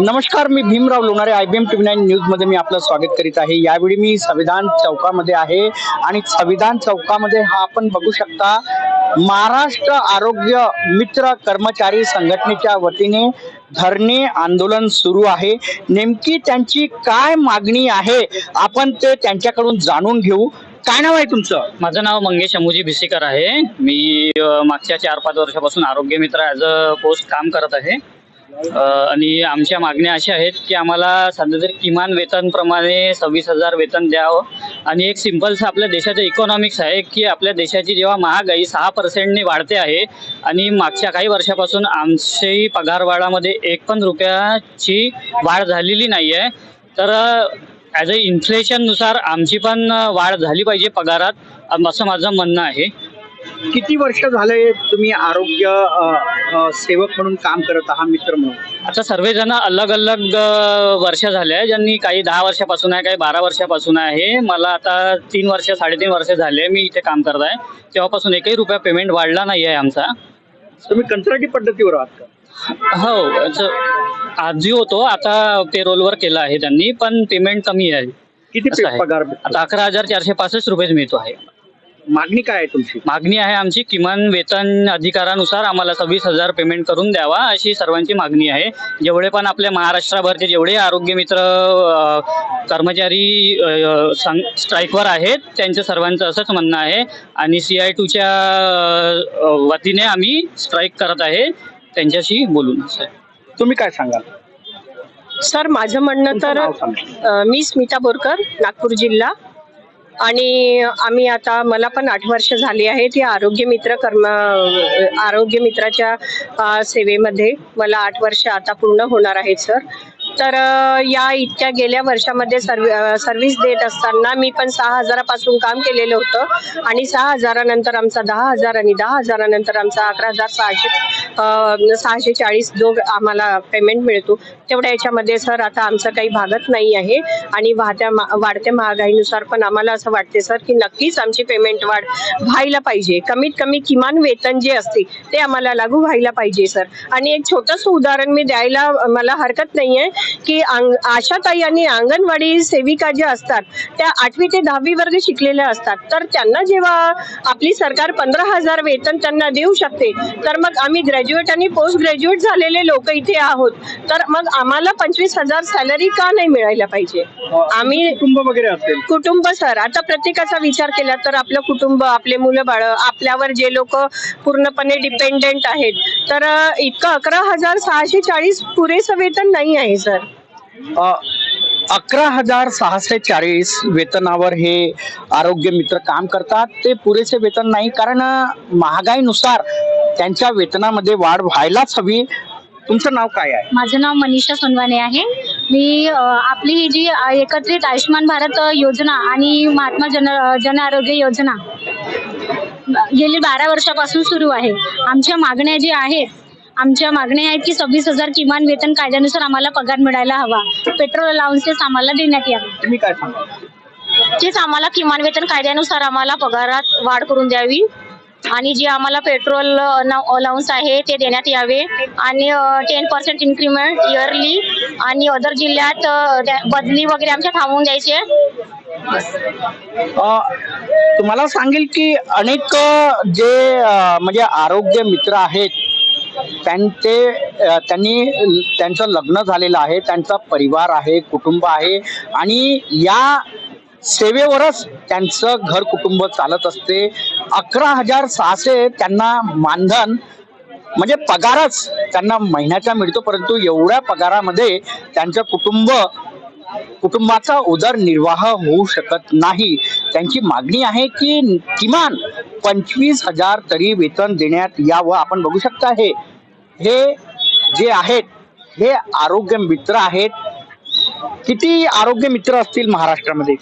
नमस्कार मी Bhimrao Lonare I B M T nine न्यूजमध्ये मी आपलं स्वागत करीत आहे. यावेळी मी संविधान चौकामध्ये आहे आणि संविधान चौकामध्ये हा आपण बघू शकता महाराष्ट्र आरोग्य मित्र कर्मचारी संघटनेच्या वतीने धरणे आंदोलन सुरू आहे. नेमकी त्यांची काय मागणी आहे आपण ते त्यांच्याकडून जाणून घेऊ. काय नाव आहे तुमचं? माझं नाव मंगेश अमुजी भिसेकर आहे. मी अ, मागच्या चार पाच वर्षापासून आरोग्य मित्र ॲज अ पोस्ट काम करत आहे. आणि आमच्या मागण्या अशा आहेत की आम्हाला सध्या तरी किमान वेतनप्रमाणे सव्वीस हजार वेतन द्यावं. आणि एक सिम्पलचं आपल्या देशाचं इकॉनॉमिक्स आहे की आपल्या देशाची जेव्हा महागाई सहा पर्सेंटने वाढते आहे आणि मागच्या काही वर्षापासून आमच्याही पगारवाढामध्ये एक पण रुपयाची वाढ झालेली नाही आहे. तर ॲज अ इन्फ्लेशननुसार आमची पण वाढ झाली पाहिजे पगारात असं माझं म्हणणं आहे. किती वर्ष झाले तुम्ही आरोग्य अ, अ, सेवक म्हणून काम करत आहात मित्र म्हणून? आता सर्वजण अलग अलग वर्ष झाले आहे ज्यांनी काही दहा वर्षापासून आहे काही बारा वर्षापासून आहे. मला आता तीन वर्ष साडेतीन वर्ष झाले मी इथे काम करत आहे. तेव्हापासून एकही रुपया पेमेंट वाढला नाही आहे आमचा. तुम्ही कंत्राटी पद्धतीवर आहात का? हो असं आधी होतो. आता पेरोलवर केलं आहे त्यांनी पण पेमेंट कमी आहे. किती असं पे- आहे. पगार भेटतो? आता अकरा हजार चारशे पासष्ट रुपयेच मिळतो आहे. मागणी काय आहे तुमची? मागणी आहे आमची किमान वेतन अधिकारानुसार आम्हाला सव्वीस हजार पेमेंट करून द्यावा अशी सर्वांची मागणी आहे. जेवढे पण आपल्या महाराष्ट्राभरचे जेवढे आरोग्य मित्र कर्मचारी स्ट्राईकवर आहेत त्यांचं सर्वांचं असंच म्हणणं आहे. आणि सी आय टूच्या वतीने आम्ही स्ट्राईक करत आहे. त्यांच्याशी बोलून. तुम्ही काय सांगाल? सर माझं म्हणणं तर मी स्मिता बोरकर नागपूर जिल्हा. आणि आम्ही आता मला पण आठ वर्ष झाली आहेत या आरोग्य मित्र कर्म आरोग्य मित्राच्या सेवेमध्ये. मला आठ वर्ष आता पूर्ण होणार आहेत सर. तर या इतक्या गेल्या वर्षामध्ये सर्व सर्व्हिस देत असताना मी पण सहा हजारापासून काम केलेलं होतं. आणि सहा हजारानंतर आमचा दहा हजार आणि दहा हजारानंतर आमचा अकरा हजार सहाशे सहाशे चाळीस जो आम्हाला पेमेंट मिळतो. तेवढ्या याच्यामध्ये सर आता आमचं काही भागत नाही आहे आणि वाहत्या मा- वाढत्या महागाईनुसार पण आम्हाला असं वाटते सर की नक्कीच आमची पेमेंट वाढ व्हायला पाहिजे. कमीत कमी किमान वेतन जे असते ते आम्हाला लागू व्हायला पाहिजे सर. आणि एक छोटंसं उदाहरण मी द्यायला मला हरकत नाही आहे की आशाताई आणि अंगणवाडी सेविका ज्या असतात त्या आठवी ते दहावी वर्ग शिकलेल्या असतात. तर त्यांना जेव्हा आपली सरकार पंधरा हजार वेतन त्यांना देऊ शकते तर मग आम्ही ग्रॅज्युएट आणि पोस्ट ग्रॅज्युएट झालेले लोक इथे आहोत. तर मग आम्हाला पंचवीस हजार सॅलरी का नाही मिळायला पाहिजे? आम्ही कुटुंब वगैरे असेल. कुटुंब सर आता प्रत्येकाचा विचार केला तर आपलं कुटुंब आपले मुलं बाळ आपल्यावर जे लोक पूर्णपणे डिपेंडेंट आहेत तर इतकं अकरा हजार सहाशे चाळीस पुरेसं वेतन नाही आहे सर. अकरा हजार सहाशे चाळीस वेतनावर हे आरोग्य मित्र काम करतात. ते पुरेसे वेतन नाही कारण महागाईनुसार त्यांच्या वेतनामध्ये वाढ व्हायलाच हवी. तुमचं नाव काय आहे? माझं नाव मनीषा सोनवाने आहे. मी आपली ही जी एकत्रित आयुष्यमान भारत योजना आणि महात्मा जन जन आरोग्य योजना गेली बारा वर्षापासून सुरू आहे. आमच्या मागण्या ज्या आहेत आमच्या मागण्या आहेत की सव्वीस हजार किमान वेतन कायद्यानुसार आम्हाला पगार मिळायला हवा. पेट्रोल अलाउन्सेस आम्हाला देण्यात यावे. तुम्ही काय सांगा तेच आम्हाला किमान वेतन कायद्यानुसार आम्हाला पगारात वाढ करून द्यावी. आणि जे आम्हाला पेट्रोल अलाउन्स आहे ते देण्यात यावे. आणि टेन पर्सेंट इन्क्रीमेंट इयरली आणि अदर जिल्ह्यात बदली वगैरे आमच्या थांबवून द्यायचे तुम्हाला सांगेल की अनेक जे म्हणजे आरोग्य मित्र आहेत त्यांचे त्यांनी त्यांचं लग्न झालेलं आहे त्यांचा परिवार आहे कुटुंब आहे आणि या सेवेवरच त्यांचं घर कुटुंब चालत असते. अकरा हजार सहाशे त्यांना मानधन म्हणजे पगारच त्यांना महिन्याचा मिळतो परंतु एवढ्या पगारामध्ये त्यांचं कुटुंब कुटुंबाचा उदरनिर्वाह होऊ शकत नाही. त्यांची मागणी आहे की किमान पंचवीस हजार तरी वेतन देण्यात यावं आपण बघू शकता हे. हे जे आहेत हे आरोग्य मित्र आहेत. किती आरोग्य मित्र असतील महाराष्ट्रामध्ये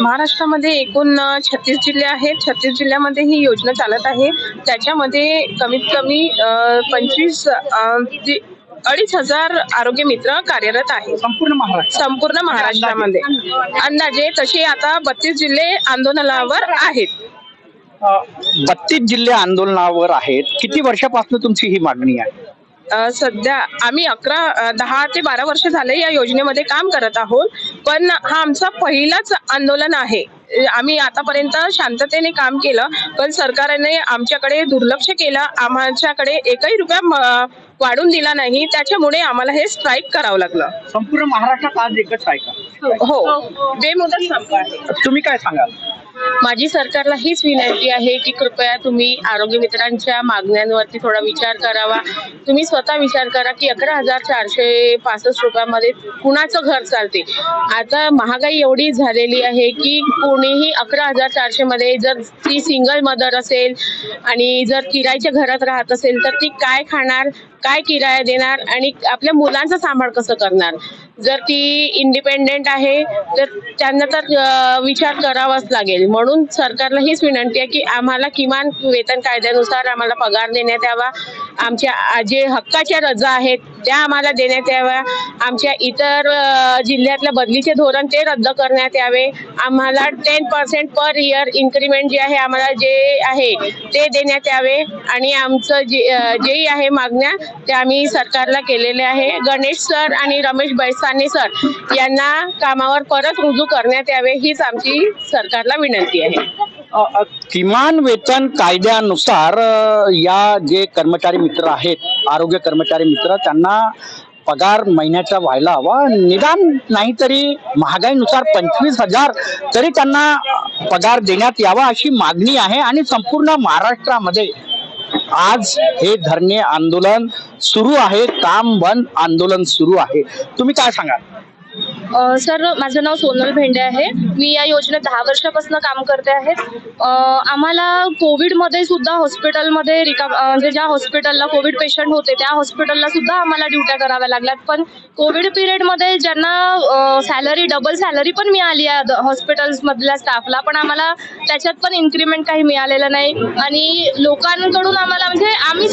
महाराष्ट्रामध्ये एकूण छत्तीस जिल्हे आहेत. छत्तीस जिल्ह्यामध्ये ही योजना चालत आहे. त्याच्यामध्ये कमीत कमी पंचवीस अडीच हजार आरोग्य मित्र कार्यरत आहेत. संपूर्ण महाराष्ट्र. संपूर्ण महाराष्ट्रामध्ये. अंदाजे तसे आता बत्तीस जिल्हे आंदोलनावर आहेत. बत्तीस जिल्हे आंदोलनावर आहेत. किती वर्षापासून तुमची ही मागणी आहे? सध्या आम्ही अकरा दहा ते बारा वर्ष झाले या योजनेमध्ये काम करत आहोत. पण हा आमचा पहिलाच आंदोलन आहे. आम्ही आतापर्यंत शांततेने काम केलं पण सरकारने आमच्याकडे दुर्लक्ष केलं. आमच्याकडे एकही रुपया वाढून दिला नाही. त्याच्यामुळे आम्हाला हे स्ट्राईक करावं लागलं. संपूर्ण महाराष्ट्रात आज एकच आहे. का हो. बेमुदत तुम्ही काय सांगाल? माझी सरकारला हीच विनंती आहे की कृपया तुम्ही आरोग्य मित्रांच्या मागण्यांवरती थोडा विचार करावा. तुम्ही स्वतः विचार करा की अकरा हजार चारशे पासष्ट रुपयामध्ये कुणाचं घर चालते? आता महागाई एवढी झालेली आहे की कोणीही अकरा हजार चारशे मध्ये जर ती सिंगल मदर असेल आणि जर किरायच्या घरात राहत असेल तर ती काय खाणार काय किराया देणार आणि आपल्या मुलांचा सांभाळ कसं करणार? जर ती इंडिपेंडेंट आहे तर त्यांना तर विचार करावाच लागेल. म्हणून सरकारला हीच विनंती आहे की आम्हाला किमान वेतन कायद्यानुसार आम्हाला पगार देण्यात यावा. आमच्या जे हक्काच्या रजा आहेत त्या आम्हाला देण्यात याव्या. आमच्या इतर जिल्ह्यातल्या बदलीचे धोरण ते रद्द करण्यात यावे. आम्हाला ten percent per year increment जे आहे आम्हाला जे आहे ते देण्यात यावे. आणि आमचं जे जेही आहे मागण्या ते आम्ही सरकारला केलेले आहे. गणेश सर आणि रमेश बैसाने सर यांना कामावर परत रुजू करण्यात यावे हीच आमची सरकारला विनंती आहे. किमान वेतन कायद्यानुसार या जे कर्मचारी मित्र आहेत आरोग्य कर्मचारी मित्र त्यांना पगार महिन्याचा व्हायला हवा. निदान नाहीतरी महागाईनुसार पंचवीस हजार तरी त्यांना पगार देण्यात यावा अशी मागणी आहे. आणि संपूर्ण महाराष्ट्रामध्ये आज हे धरणे आंदोलन सुरू आहे. काम बंद आंदोलन सुरू आहे. तुम्ही काय सांगाल? सर माझं नाव सोनल भेंडे आहे. मी या योजनेत दहा वर्षापासून काम करते आहे. आम्हाला कोविडमध्ये सुद्धा हॉस्पिटलमध्ये रिका म्हणजे ज्या हॉस्पिटलला कोविड पेशंट होते त्या हॉस्पिटलला सुद्धा आम्हाला ड्युट्या कराव्या लागल्यात. पण कोविड पिरियडमध्ये ज्यांना सॅलरी डबल सॅलरी पण मिळाली आहे हॉस्पिटल्समधल्या स्टाफला पण आम्हाला त्याच्यात पण इन्क्रीमेंट काही मिळालेलं नाही. आणि लोकांकडून आम्हाला म्हणजे आम्ही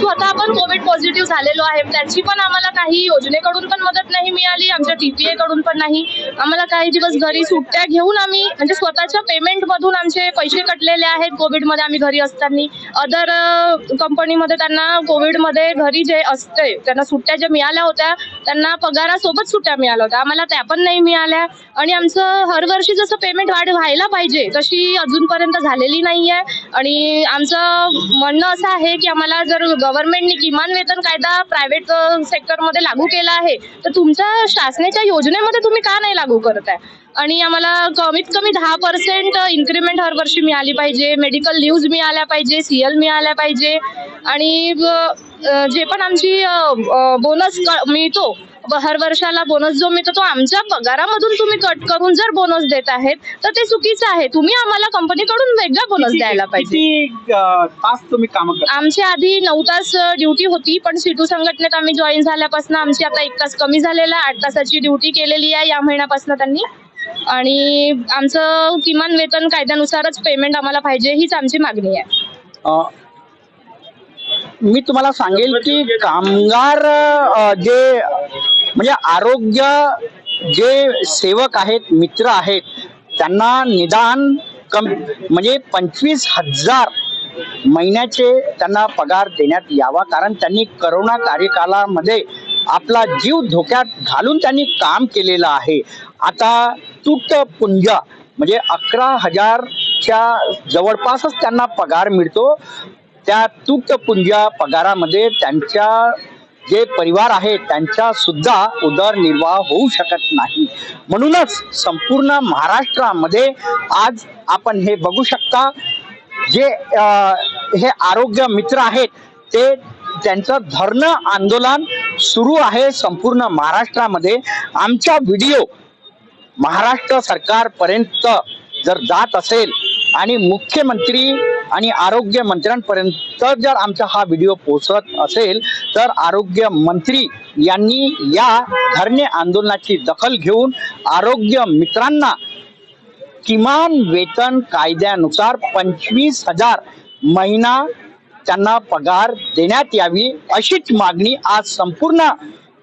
पण कोविड पॉझिटिव्ह झालेलो आहे. त्याची पण आम्हाला काही योजनेकडून पण मदत नाही मिळाली. आमच्या टीपीए कडून पण नाही. आम्हाला काही दिवस घरी सुट्ट्या घेऊन आम्ही म्हणजे स्वतःच्या पेमेंट मधून आमचे पैसे कटलेले आहेत कोविडमध्ये आम्ही घरी असताना. अदर कंपनीमध्ये uh, त्यांना कोविडमध्ये घरी जे असते त्यांना सुट्ट्या ज्या मिळाल्या होत्या त्यांना पगारासोबत सुट्ट्या मिळाल्या होत्या. आम्हाला त्या पण नाही मिळाल्या. आणि आमचं हरवर्षी जसं पेमेंट वाढ व्हायला पाहिजे तशी अजूनपर्यंत झालेली नाही आहे आणि आमचं म्हणणं असं आहे की आम्हाला जर गव्हर्नमेंटनी किमान वेतन कायदा प्रायव्हेट सेक्टरमध्ये लागू केला आहे तर तुमच्या शासनाच्या योजनेमध्ये तुम्ही का नाही लागू करत आहे आणि आम्हाला कमीत कमी दहा पर्सेंट इन्क्रीमेंट हर वर्षी मिळाली पाहिजे मेडिकल लीव्ज मिळाल्या पाहिजे सीएल मिळाल्या पाहिजे आणि जे पण आमची बोनस मिळतो हर वर्षाला बोनस जो मिळतो तो आमच्या पगारामधून तुम्ही कट करून जर बोनस देत आहेत तर ते चुकीचं आहे. तुम्ही आम्हाला कंपनीकडून वेगळा बोनस द्यायला पाहिजे. किती अ, तास तुम्ही काम करता? आमची आधी नऊ तास ड्युटी होती पण सिटू संघटनेत आम्ही जॉईन झाल्यापासून आमची आता एक तास कमी झालेला. आठ तासाची ड्युटी केलेली आहे या महिन्यापासून त्यांनी. आणि आमचं किमान वेतन कायद्यानुसारच पेमेंट आम्हाला पाहिजे हीच आमची मागणी आहे. अ, मी तुम्हाला सांगेल की कामगार अ, जे म्हणजे आरोग्य जे सेवक आहेत मित्र आहेत त्यांना निदान कम म्हणजे पंचवीस हजार महिन्याचे त्यांना पगार देण्यात यावा. कारण त्यांनी करोना कार्यकालामध्ये आपला जीव धोक्यात घालून त्यांनी काम केलेलं आहे. आता तुटपुंज म्हणजे अकरा हजारच्या जवळपासच त्यांना पगार मिळतो. त्या तुटपुंज पगारामध्ये त्यांच्या जे परिवार आहेत त्यांचा सुद्धा उदरनिर्वाह होऊ शकत नाही. म्हणूनच संपूर्ण महाराष्ट्रामध्ये आज आपण हे बघू शकता जे हे आरोग्य मित्र आहेत ते त्यांचं धरणं आंदोलन सुरू आहे संपूर्ण महाराष्ट्रामध्ये. आमचा व्हिडिओ महाराष्ट्र सरकारपर्यंत जर जात असेल आणि मुख्यमंत्री आणि आरोग्य मंत्र्यांपर्यंत जर आमचा हा व्हिडिओ पोहोचत असेल तर आरोग्य मंत्री यांनी या धरणे आंदोलनाची दखल घेऊन आरोग्य मित्रांना किमान वेतन कायद्यानुसार पंचवीस हजार महिना त्यांना पगार देण्यात यावी अशीच मागणी आज संपूर्ण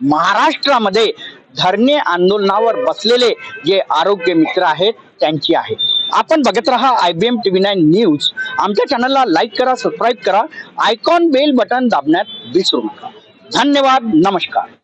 महाराष्ट्रामध्ये धरणे आंदोलनावर बसलेले जे आरोग्य मित्र आहेत त्यांची आहे. आपण बघत राहा I B M T V nine news. आमच्या चॅनलला लाईक करा सबस्क्राईब करा. आयकॉन बेल बटन दाबण्यात विसरू नका. धन्यवाद. नमस्कार.